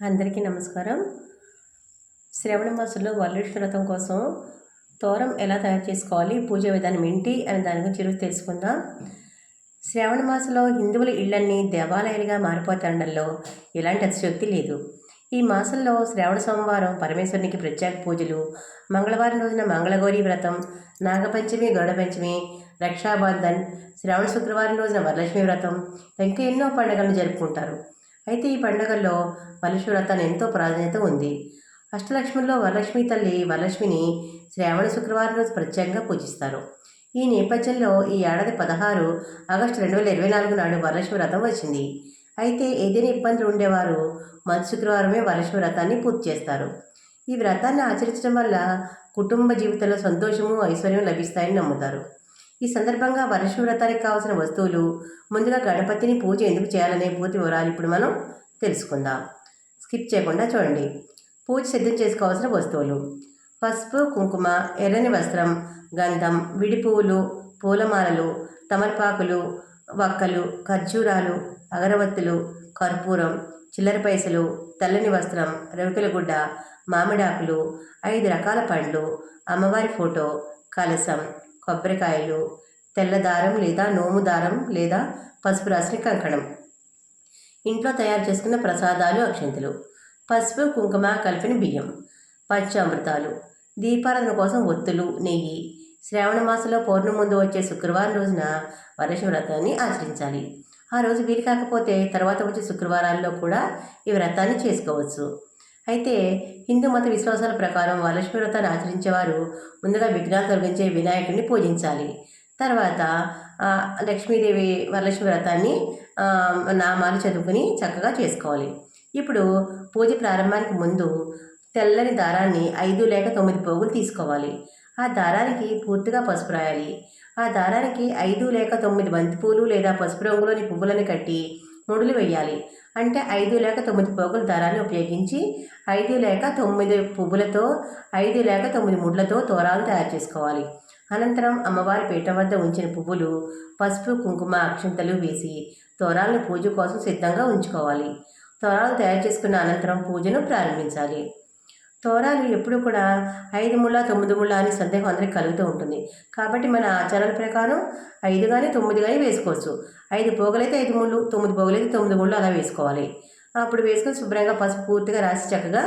అందరికీ నమస్కారం. శ్రవణ మాసంలో వరలక్ష్మి వ్రతం కోసం తోరం ఎలా తయారు చేసుకోవాలి పూజ విధానం ఏంటి అనే దాని గురించి ఈరోజు తెలుసుకుందాం. శ్రావణ మాసంలో హిందువుల ఇళ్ళన్నీ దేవాలయాలుగా మారిపోతుండంలో ఎలాంటి అతిశక్తి లేదు. ఈ మాసంలో శ్రావణ సోమవారం పరమేశ్వరునికి ప్రత్యేక పూజలు మంగళవారం రోజున మంగళగౌరి వ్రతం నాగపంచమి గరుడ పంచమి రక్షాబంధన్ శ్రావణ శుక్రవారం రోజున వరలక్ష్మి వ్రతం ఇంకా ఎన్నో పండుగలను జరుపుకుంటారు. అయితే ఈ పండుగల్లో వరలక్ష్మి వ్రతాన్ని ఎంతో ప్రాధాన్యత ఉంది. అష్టలక్ష్మిలో వరలక్ష్మి తల్లి వరలక్ష్మిని శ్రావణ శుక్రవారం రోజు ప్రత్యేకంగా పూజిస్తారు. ఈ నేపథ్యంలో ఈ ఏడాది పదహారు ఆగస్టు రెండు వేల ఇరవై నాలుగు నాడు వరలక్ష్మి వ్రతం వచ్చింది. అయితే ఏదైనా ఇబ్బందులు ఉండేవారు మొదటి శుక్రవారమే వరలక్ష్మి వ్రతాన్ని పూర్తి చేస్తారు. ఈ వ్రతాన్ని ఆచరించడం వల్ల కుటుంబ జీవితంలో సంతోషము ఐశ్వర్యం లభిస్తాయని నమ్ముతారు. ఈ సందర్భంగా వరలక్ష్మి వ్రతానికి కావాల్సిన వస్తువులు ముందుగా గణపతిని పూజ ఎందుకు చేయాలనే పూర్తి వివరాలు ఇప్పుడు మనం తెలుసుకుందాం. స్కిప్ చేయకుండా చూడండి. పూజ సిద్ధం చేసుకోవాల్సిన వస్తువులు. పసుపు కుంకుమ ఎర్రని వస్త్రం గంధం విడి పువ్వులు పూలమాలలు తమలపాకులు వక్కలు ఖర్జూరాలు అగరవత్తులు కర్పూరం చిల్లర పైసలు తెల్లని వస్త్రం రవికల గుడ్డ మామిడాకులు ఐదు రకాల పండ్లు అమ్మవారి ఫోటో కలసం కొబ్బరికాయలు తెల్ల దారం లేదా నోము దారం లేదా పసుపు రాసిన కంకణం. ఇంట్లో తయారు చేసుకున్న ప్రసాదాలు అక్షంతులు. పసుపు కుంకుమ కలిపిన బియ్యం. పంచామృతాలు. దీపారాధన కోసం ఒత్తులు నెయ్యి. శ్రావణ మాసంలో పౌర్ణమి ముందు వచ్చే శుక్రవారం రోజున వరలక్ష్మి వ్రతాన్ని ఆచరించాలి. ఆ రోజు వీలు కాకపోతే తర్వాత వచ్చే శుక్రవారాల్లో కూడా ఈ వ్రతాన్ని చేసుకోవచ్చు. అయితే హిందూ మత విశ్వాసాల ప్రకారం వరలక్ష్మి వ్రతాన్ని ఆచరించేవారు ముందుగా విఘ్నాలు తొలగించే వినాయకుడిని పూజించాలి. తర్వాత లక్ష్మీదేవి వరలక్ష్మి వ్రతాన్ని నామాలు చదువుకుని చక్కగా చేసుకోవాలి. ఇప్పుడు పూజ ప్రారంభానికి ముందు తెల్లని దారాన్ని ఐదు లేక తొమ్మిది పోగులు తీసుకోవాలి. ఆ దారానికి పూర్తిగా పసుపు రాయాలి. ఆ దారానికి ఐదు లేక తొమ్మిది బంతిపూలు లేదా పసుపు రంగులోని పువ్వులను కట్టి ముడులు వేయాలి. అంటే ఐదు లేక తొమ్మిది పోగుల దారాన్ని ఉపయోగించి ఐదు లేక తొమ్మిది పువ్వులతో ఐదు లేక తొమ్మిది ముడ్లతో తోరాలు తయారు చేసుకోవాలి. అనంతరం అమ్మవారి పీఠం వద్ద ఉంచిన పువ్వులు పసుపు కుంకుమ అక్షంతలు వేసి తోరాలను పూజ కోసం సిద్ధంగా ఉంచుకోవాలి. తోరాలు తయారు చేసుకున్న అనంతరం పూజను ప్రారంభించాలి. తోరాలు ఎప్పుడు కూడా ఐదు ముళ్ళ తొమ్మిది ముళ్ళ అని సందేహం అందరికి కలుగుతూ ఉంటుంది. కాబట్టి మన ఆచారాల ప్రకారం ఐదు కానీ తొమ్మిది కానీ వేసుకోవచ్చు. ఐదు పోగలైతే ఐదు ముళ్ళు తొమ్మిది పోగలైతే తొమ్మిది ముళ్ళు అలా వేసుకోవాలి. అప్పుడు వేసుకొని శుభ్రంగా పసుపు పూర్తిగా రాసి చక్కగా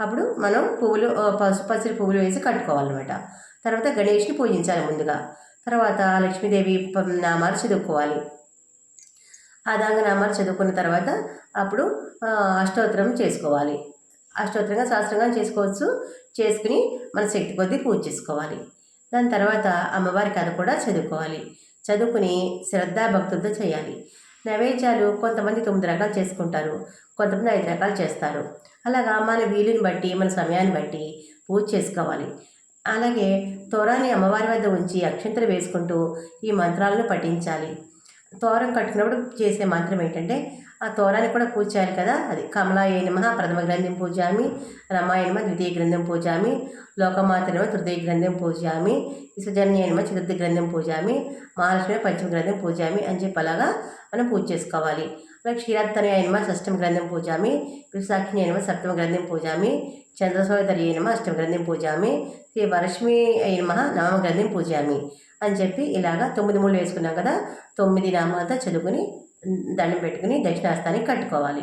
అప్పుడు మనం పువ్వులు పసుపు పసిరి పువ్వులు వేసి కట్టుకోవాలన్నమాట. తర్వాత గణేష్ని పూజించాలి ముందుగా. తర్వాత లక్ష్మీదేవి నామాలు చదువుకోవాలి. ఆ దాంగ నామాలు చదువుకున్న తర్వాత అప్పుడు అష్టోత్తరం చేసుకోవాలి. అష్టోత్తరంగా శాస్త్రంగా చేసుకోవచ్చు. చేసుకుని మన శక్తి కొద్దీ పూజ చేసుకోవాలి. దాని తర్వాత అమ్మవారి కథ కూడా చదువుకోవాలి. చదువుకుని శ్రద్ధా భక్తులతో చేయాలి. నైవేద్యాలు కొంతమంది తొమ్మిది రకాలు చేసుకుంటారు. కొంతమంది ఐదు రకాలు చేస్తారు. అలాగా మన వీలుని బట్టి మన సమయాన్ని బట్టి పూజ చేసుకోవాలి. అలాగే తోరాన్ని అమ్మవారి వద్ద ఉంచి అక్షంతలు వేసుకుంటూ ఈ మంత్రాలను పఠించాలి. తోరం కట్టుకున్నప్పుడు చేసే మంత్రం ఏంటంటే ఆ తోరాన్ని కూడా పూజ చేయాలి కదా? అది కమలాయ నమ ప్రథమ గ్రంథం పూజామి రమాయ నమ ద్వితీయ గ్రంథం పూజామి లోకమాత నమ తృతీయ గ్రంథం పూజామి విసర్జనీయ నమ చతుర్థ గ్రంథం పూజామి మహాలక్ష్మి పంచమ గ్రంథం పూజామి అని చెప్పి అలాగా మనం పూజ చేసుకోవాలి. అలాగే క్షీరాత్తని షష్టమ గ్రంథం పూజామి విశాఖిని అయినమ సప్తమ గ్రంథం పూజామి చంద్రసోదరి అష్టమ గ్రంథం పూజామి శ్రీ వరష్మి అయినమ నవమ గ్రంథం పూజామి అని చెప్పి ఇలాగా తొమ్మిది మూడు వేసుకున్నాం కదా? తొమ్మిది నామాలతో చదువుకుని దండం పెట్టుకుని దక్షిణాస్తానికి కట్టుకోవాలి.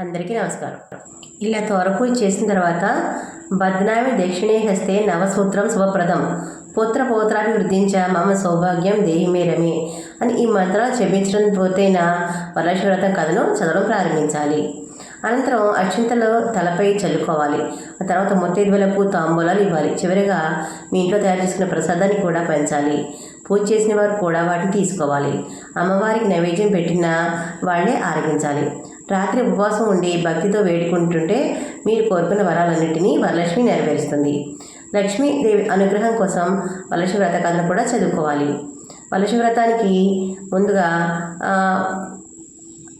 అందరికీ నమస్కారం. ఇలా తోరపూజ చేసిన తర్వాత బద్నామి దక్షిణే హస్తే నవసూత్రం శుభప్రదం. పుత్ర పౌత్రాన్ని వృద్ధించ మమ సౌభాగ్యం దేహిమే రమే అని ఈ మంత్రాలు చెప్పించడం పూర్తయిన వరలక్ష్మీవ్రతం కథను చదవడం ప్రారంభించాలి. అనంతరం అక్షింతలు తలపై చల్లుకోవాలి. ఆ తర్వాత ముత్తైదువులకు తాంబూలాలు ఇవ్వాలి. చివరిగా మీ ఇంట్లో తయారు చేసుకున్న ప్రసాదాన్ని కూడా పెంచాలి. పూజ చేసిన వారు కూడా వాటిని తీసుకోవాలి. అమ్మవారికి నైవేద్యం పెట్టిన వాళ్ళే ఆరగించాలి. రాత్రి ఉపవాసం ఉండి భక్తితో వేడుకుంటుంటే మీరు కోరుకున్న వరాలన్నింటినీ వరలక్ష్మి నెరవేరుస్తుంది. లక్ష్మీదేవి అనుగ్రహం కోసం వరలక్ష్మి వ్రత కథను కూడా చదువుకోవాలి. వరలక్ష్మి వ్రతానికి ముందుగా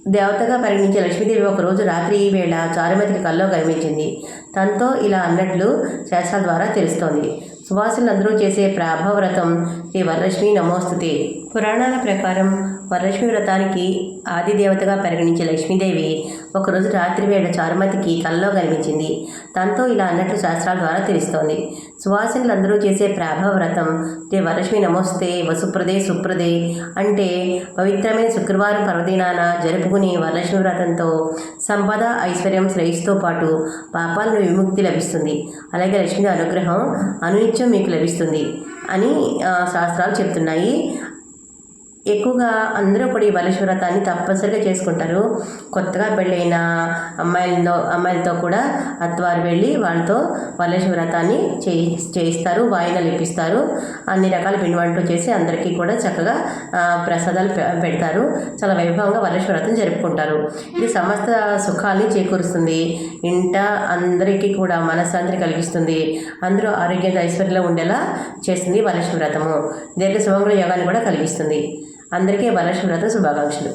దేవతగా పరిగణించే లక్ష్మీదేవి ఒకరోజు రాత్రి వేళ చారుమతికి కల్లో కనిపించింది తనతో ఇలా అన్నట్లు శాస్త్రాల ద్వారా తెలుస్తోంది. సువాసులందరూ చేసే ప్రాభవ్రతం శ్రీ వరలక్ష్మి నమోస్తుతి. పురాణాల ప్రకారం వరలక్ష్మి వ్రతానికి ఆదిదేవతగా పరిగణించే లక్ష్మీదేవి ఒకరోజు రాత్రి వేళ చారుమతికి కల్లో కనిపించింది తనతో ఇలా అన్నట్లు శాస్త్రాల ద్వారా తెలుస్తోంది. సువాసినులందరూ చేసే ప్రాభవ వ్రతం రే వరలక్ష్మి నమోస్తే వసుప్రదే సుప్రదే అంటే పవిత్రమైన శుక్రవారం పర్వదినాన జరుపుకునే వరలక్ష్మి వ్రతంతో సంపద ఐశ్వర్యం శ్రేయస్సుతో పాటు పాపాలను విముక్తి లభిస్తుంది. అలాగే లక్ష్మీ అనుగ్రహం అనునిత్యం మీకు లభిస్తుంది అని శాస్త్రాలు చెప్తున్నాయి. ఎక్కువగా అందరూ కూడా ఈ వరలక్ష్మి వ్రతాన్ని తప్పనిసరిగా చేసుకుంటారు. కొత్తగా పెళ్ళైన అమ్మాయిలతో అమ్మాయిలతో కూడా అత్తవారు వెళ్ళి వాళ్ళతో వరలక్ష్మి వ్రతాన్ని చేయి చేయిస్తారు వాయినాలు ఇప్పిస్తారు అన్ని రకాల పిండి వంటలు చేసి అందరికీ కూడా చక్కగా ప్రసాదాలు పె- పెడతారు. చాలా వైభవంగా వరలక్ష్మి వ్రతం జరుపుకుంటారు. ఇది సమస్త సుఖాల్ని చేకూరుస్తుంది. ఇంట అందరికీ కూడా మనశ్శాంతిని కలిగిస్తుంది. అందరూ ఆరోగ్యంగా ఐశ్వర్యంలో ఉండేలా చేస్తుంది వరలక్ష్మి వ్రతము దీర్ఘ సుమంగళ యోగాన్ని కూడా కలిగిస్తుంది. అందరికీ వరలక్ష్మి శుభాకాంక్షలు.